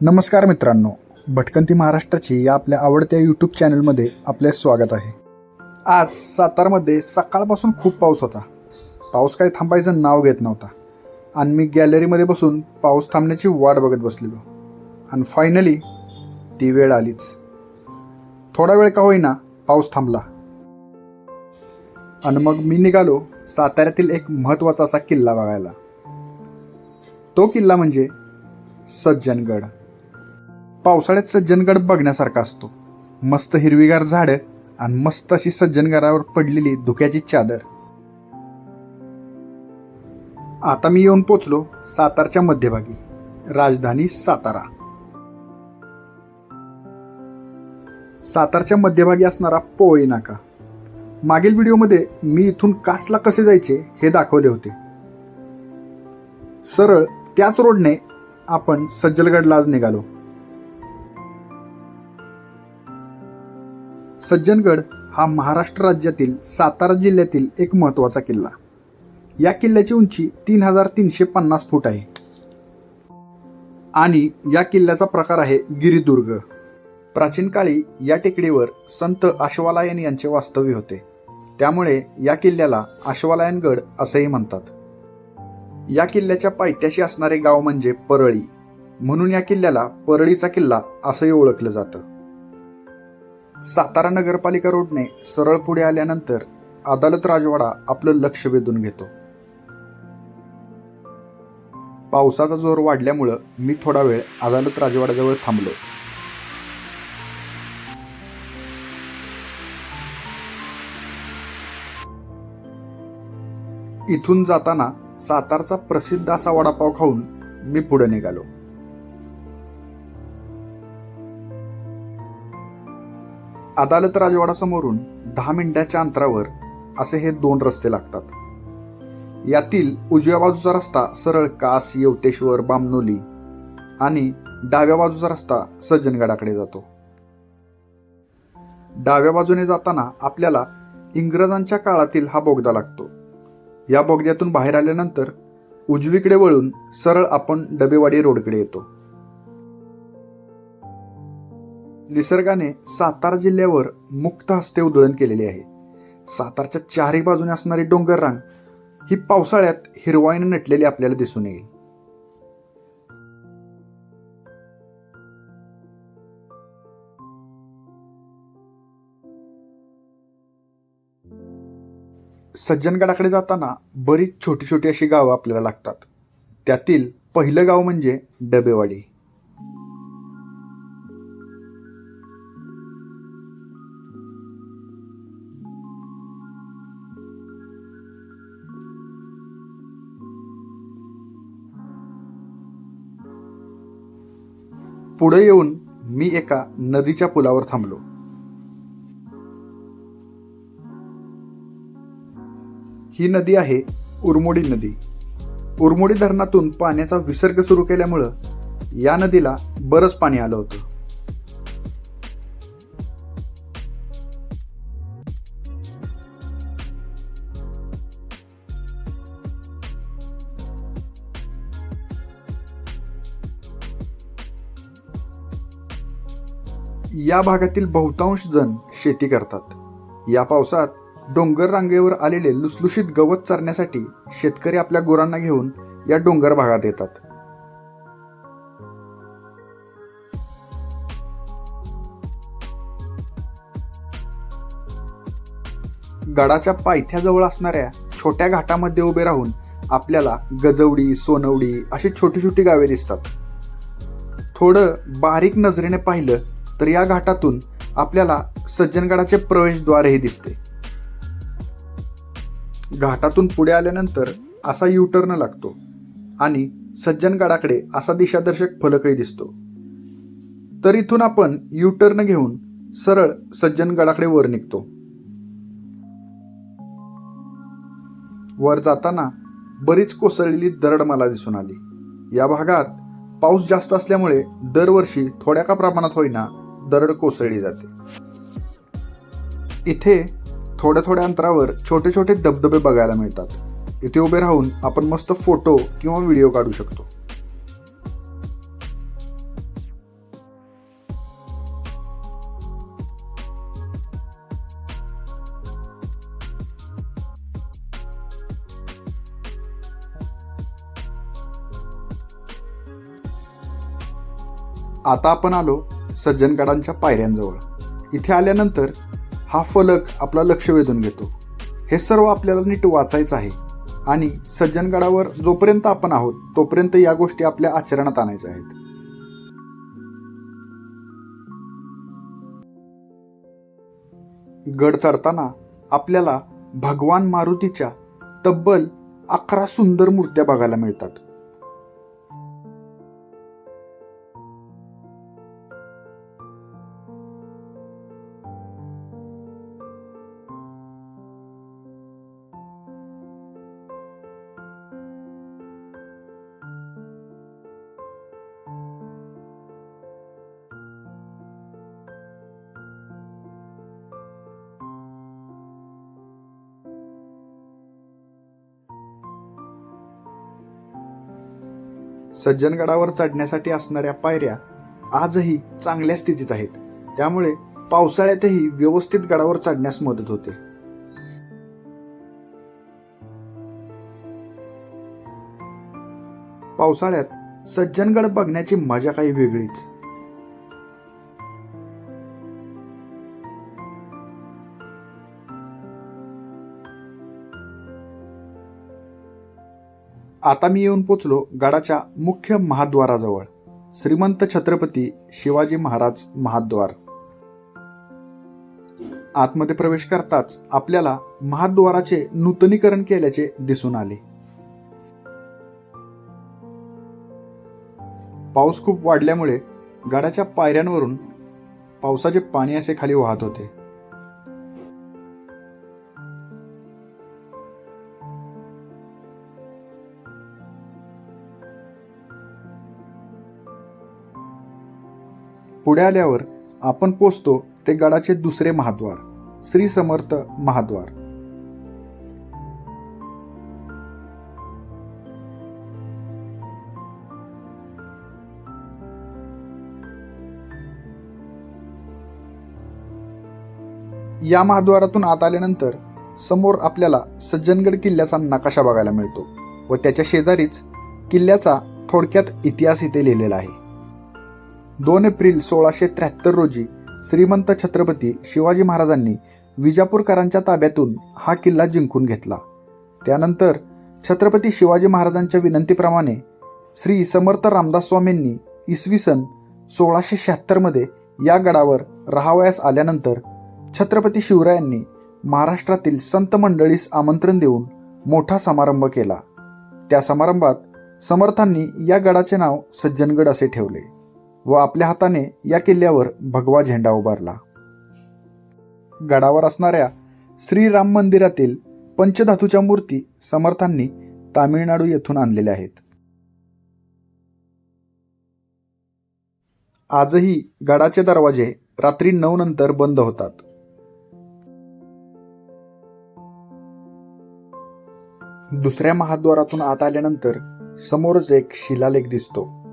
नमस्कार मित्रांनो भटकंती महाराष्ट्राची या आपल्या आवडत्या यूट्यूब चॅनलमध्ये आपले स्वागत आहे. आज सातारमध्ये सकाळपासून खूप पाऊस होता. पाऊस काही थांबायचं नाव घेत नव्हता. आणि मी गॅलरीमध्ये बसून पाऊस थांबण्याची वाट बघत बसलेलो. आणि फायनली ती वेळ आलीच. थोडा वेळ का होईना पाऊस थांबला. आणि मग मी निघालो साताऱ्यातील एक महत्त्वाचा असा किल्ला बघायला. तो किल्ला म्हणजे सज्जनगड. पावसाळ्यात सज्जनगड बघण्यासारखा असतो. मस्त हिरवीगार झाडं आणि मस्त अशी सज्जनगडावर पडलेली धुक्याची चादर. आता मी येऊन पोचलो सातारच्या मध्यभागी. राजधानी सातारा. सातारच्या मध्यभागी असणारा पोळी नाका. मागील व्हिडिओमध्ये मी इथून कासला कसे जायचे हे दाखवले होते. सरळ त्याच रोडने आपण सज्जनगडला आज निघालो. सज्जनगड हा महाराष्ट्र राज्यातील सातारा जिल्ह्यातील एक महत्त्वाचा किल्ला. या किल्ल्याची उंची तीन हजार तीनशे पन्नास फूट आहे. आणि या किल्ल्याचा प्रकार आहे गिरिदुर्ग. प्राचीन काळी या टेकडीवर संत अश्वालायन यांचे वास्तव्य होते. त्यामुळे या किल्ल्याला अश्वालायनगड असेही म्हणतात. या किल्ल्याच्या पायथ्याशी असणारे गाव म्हणजे परळी. म्हणून या किल्ल्याला परळीचा किल्ला असंही ओळखलं जातं. सातारा नगरपालिका रोडने सरळ पुढे आल्यानंतर अदालत राजवाडा आपलं लक्ष वेधून घेतो. पावसाचा जोर वाढल्यामुळं मी थोडा वेळ अदालत राजवाड्याजवळ थांबलो. इथून जाताना सातारचा प्रसिद्ध असा वडापाव खाऊन मी पुढे निघालो. अदालत राजवाडासमोरून दहा मिनिटाच्या अंतरावर असे हे दोन रस्ते लागतात. यातील उजव्या बाजूचा रस्ता सरळ कास येवतेश्वर बामनोली आणि डाव्या बाजूचा रस्ता सज्जनगडाकडे जातो. डाव्या बाजूने जाताना आपल्याला इंग्रजांच्या काळातील हा बोगदा लागतो. या बोगद्यातून बाहेर आल्यानंतर उजवीकडे वळून सरळ आपण डबेवाडी रोडकडे येतो. निसर्गाने सातारा जिल्ह्यावर मुक्त हस्ते उधळण केलेली आहे. सातारच्या चारही बाजूने असणारी डोंगर रांग ही पावसाळ्यात हिरवाईने नटलेली आपल्याला दिसून येईल. सज्जनगडाकडे जाताना बरीच छोटी छोटी अशी गावं आपल्याला लागतात. त्यातील पहिलं गाव म्हणजे डबेवाडी. पुढे येऊन मी एका नदीच्या पुलावर थांबलो. ही नदी आहे उरमोडी नदी. उरमोडी धरणातून पाण्याचा विसर्ग सुरू केल्यामुळं या नदीला बरंच पाणी आलं होतं. या भागातील बहुतांश जण शेती करतात. या पावसात डोंगर रांगेवर आलेले लुसलुशीत गवत चरण्यासाठी शेतकरी आपल्या गुरांना घेऊन या डोंगर भागात येतात. गडाच्या पायथ्याजवळ असणाऱ्या छोट्या घाटामध्ये उभे राहून आपल्याला गजवडी सोनवडी अशी छोटी छोटी गावे दिसतात. थोडं बारीक नजरेने पाहिलं तर या घाटातून आपल्याला सज्जनगडाचे प्रवेशद्वारही दिसते. घाटातून पुढे आल्यानंतर असा युटर्न लागतो आणि सज्जनगडाकडे असा दिशादर्शक फलकही दिसतो. तर इथून आपण युटर्न घेऊन सरळ सज्जनगडाकडे वर निघतो. वर जाताना बरीच कोसळलेली दरड मला दिसून आली. या भागात पाऊस जास्त असल्यामुळे दरवर्षी थोड्या का प्रमाणात होईना दरड कोसळली जाते. इथे थोड्या थोड्या अंतरावर छोटे छोटे धबधबे बघायला मिळतात. इथे उभे राहून आपण मस्त फोटो किंवा व्हिडिओ काढू शकतो. आता आपण आलो सज्जनगडांच्या पायऱ्यांजवळ. इथे आल्यानंतर हा फलक आपला लक्ष वेधून घेतो. हे सर्व आपल्याला नीट वाचायचं आहे आणि सज्जनगडावर जोपर्यंत आपण आहोत तोपर्यंत या गोष्टी आपल्या आचरणात आणायच्या आहेत. गड चढताना आपल्याला भगवान मारुतीच्या तब्बल अकरा सुंदर मूर्त्या बघायला मिळतात. सज्जनगडावर चढण्यासाठी असणाऱ्या पायऱ्या आजही चांगल्या स्थितीत आहेत. त्यामुळे पावसाळ्यातही व्यवस्थित गडावर चढण्यास मदत होते. पावसाळ्यात सज्जनगड बघण्याची मजा काही वेगळीच. आता मी येऊन पोचलो गडाच्या मुख्य महाद्वाराजवळ. श्रीमंत छत्रपती शिवाजी महाराज महाद्वार. आतमध्ये प्रवेश करताच आपल्याला महाद्वाराचे नूतनीकरण केल्याचे दिसून आले. पाऊस खूप वाढल्यामुळे गडाच्या पायऱ्यांवरून पावसाचे पाणी असे खाली वाहत होते. पुढे आल्यावर आपण पोचतो ते गडाचे दुसरे महाद्वार श्री समर्थ महाद्वार. या महाद्वारातून आत आल्यानंतर समोर आपल्याला सज्जनगड किल्ल्याचा नकाशा बघायला मिळतो व त्याच्या शेजारीच किल्ल्याचा थोडक्यात इतिहास इथे लिहिलेला आहे. दोन एप्रिल सोळाशे त्र्याहत्तर रोजी श्रीमंत छत्रपती शिवाजी महाराजांनी विजापूरकरांच्या ताब्यातून हा किल्ला जिंकून घेतला. त्यानंतर छत्रपती शिवाजी महाराजांच्या विनंतीप्रमाणे श्री समर्थ रामदास स्वामींनी इसवी सन सोळाशे शहात्तरमध्ये या गडावर राहावयास आल्यानंतर छत्रपती शिवरायांनी महाराष्ट्रातील संत मंडळीस आमंत्रण देऊन मोठा समारंभ केला. त्या समारंभात समर्थांनी या गडाचे नाव सज्जनगड असे ठेवले. व आपल्या हाताने या किल्ल्यावर भगवा झेंडा उभारला. गडावर असणाऱ्या श्रीराम मंदिरातील पंचधातूच्या मूर्ती समर्थांनी तामिळनाडू येथून आणलेल्या आहेत. आजही गडाचे दरवाजे रात्री नऊ नंतर बंद होतात. दुसऱ्या महाद्वारातून आत आल्यानंतर समोरच एक शिलालेख दिसतो.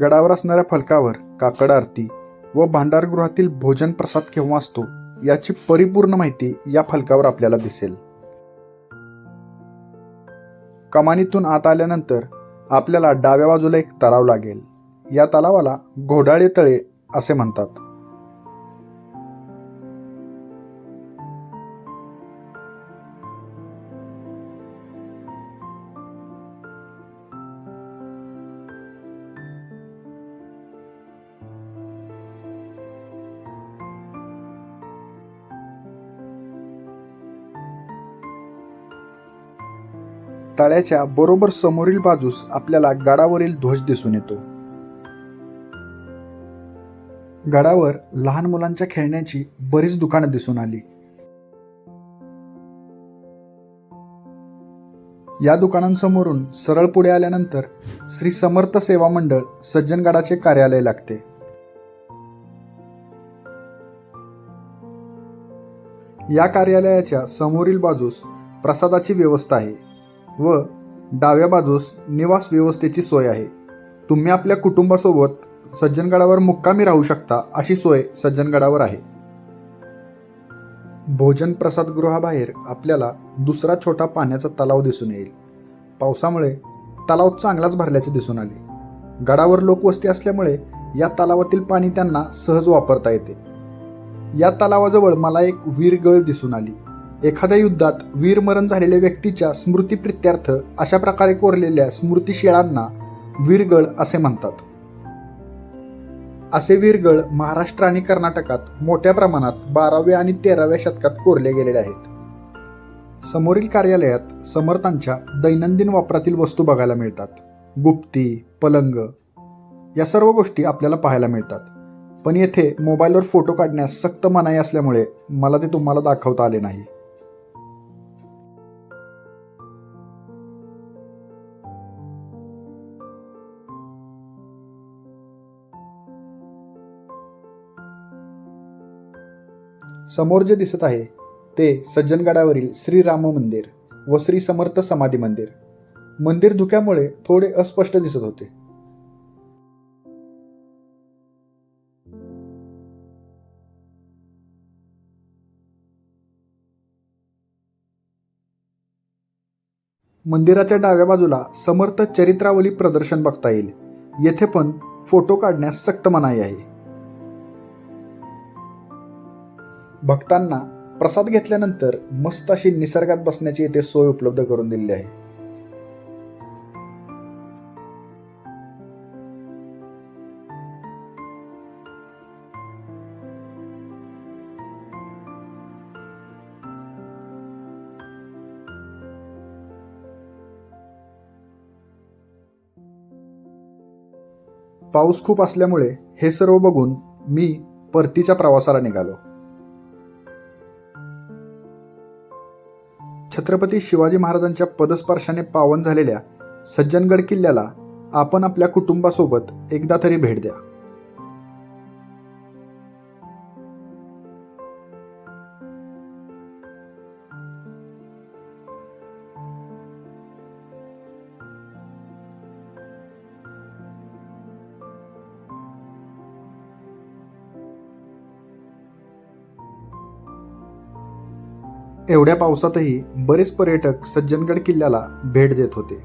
गडावर असणाऱ्या फलकावर काकड आरती व भांडारगृहातील भोजन प्रसाद केव्हा असतो याची परिपूर्ण माहिती या फलकावर आपल्याला दिसेल. कमानीतून आत आल्यानंतर आपल्याला डाव्या बाजूला एक तलाव लागेल. या तलावाला घोडाळे तळे असे म्हणतात. तळ्याच्या बरोबर समोरील बाजूस आपल्याला गडावरील ध्वज दिसून येतो. गडावर लहान मुलांच्या खेळण्याची बरीच दुकानं दिसून आली. या दुकानांसमोरून सरळ पुढे आल्यानंतर श्री समर्थ सेवा मंडळ सज्जनगडाचे कार्यालय लागते. या कार्यालयाच्या समोरील बाजूस प्रसादाची व्यवस्था आहे. व डाव्या बाजूस निवास व्यवस्थेची सोय आहे. तुम्ही आपल्या कुटुंबासोबत सज्जनगडावर मुक्कामी राहू शकता अशी सोय सज्जनगडावर आहे. भोजन प्रसादगृहाबाहेर आपल्याला दुसरा छोटा पाण्याचा तलाव दिसून येईल. पावसामुळे तलाव चांगलाच भरल्याचे दिसून आले. गडावर लोकवस्ती असल्यामुळे या तलावातील पाणी त्यांना सहज वापरता येते. या तलावाजवळ मला एक वीरगळ दिसून आली. एखाद्या युद्धात वीरमरण झालेल्या व्यक्तीच्या स्मृतीप्रित्यर्थ अशा प्रकारे कोरलेल्या स्मृतिशिळांना वीरगळ असे म्हणतात. असे वीरगळ महाराष्ट्र आणि कर्नाटकात मोठ्या प्रमाणात बाराव्या आणि तेराव्या शतकात कोरले गेलेले आहेत. समोरील कार्यालयात समर्थांच्या दैनंदिन वापरातील वस्तू बघायला मिळतात. गुप्ती पलंग या सर्व गोष्टी आपल्याला पाहायला मिळतात. पण येथे मोबाईलवर फोटो काढण्यास सक्त मनाई असल्यामुळे मला ते तुम्हाला दाखवता आले नाही. समोर जे दिसत आहे ते सज्जनगडावरील श्रीराम मंदिर व श्री समर्थ समाधी मंदिर. मंदिर धुक्यामुळे थोडे अस्पष्ट दिसत होते. मंदिराच्या डाव्या बाजूला समर्थ चरित्रावली प्रदर्शन बघता येईल. येथे पण फोटो काढण्यास सक्त मनाई आहे. भक्तांना प्रसाद घेतल्यानंतर मस्त अशी निसर्गात बसण्याची येथे सोय उपलब्ध करून दिलेली आहे. पाऊस खूप असल्यामुळे हे सर्व बघून मी परतीच्या प्रवासाला निघालो. छत्रपती शिवाजी महाराजांच्या पदस्पर्शाने पावन झालेल्या सज्जनगड किल्ल्याला आपण आपल्या कुटुंबासोबत एकदा तरी भेट द्या. एवढ्या पावसातही बरेच पर्यटक सज्जनगड किल्ल्याला भेट देत होते.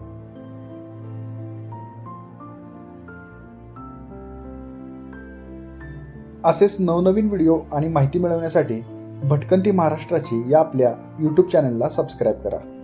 असेच नवनवीन व्हिडिओ आणि माहिती मिळवण्यासाठी भटकंती महाराष्ट्राची या आपल्या यूट्यूब चॅनलला सबस्क्राईब करा.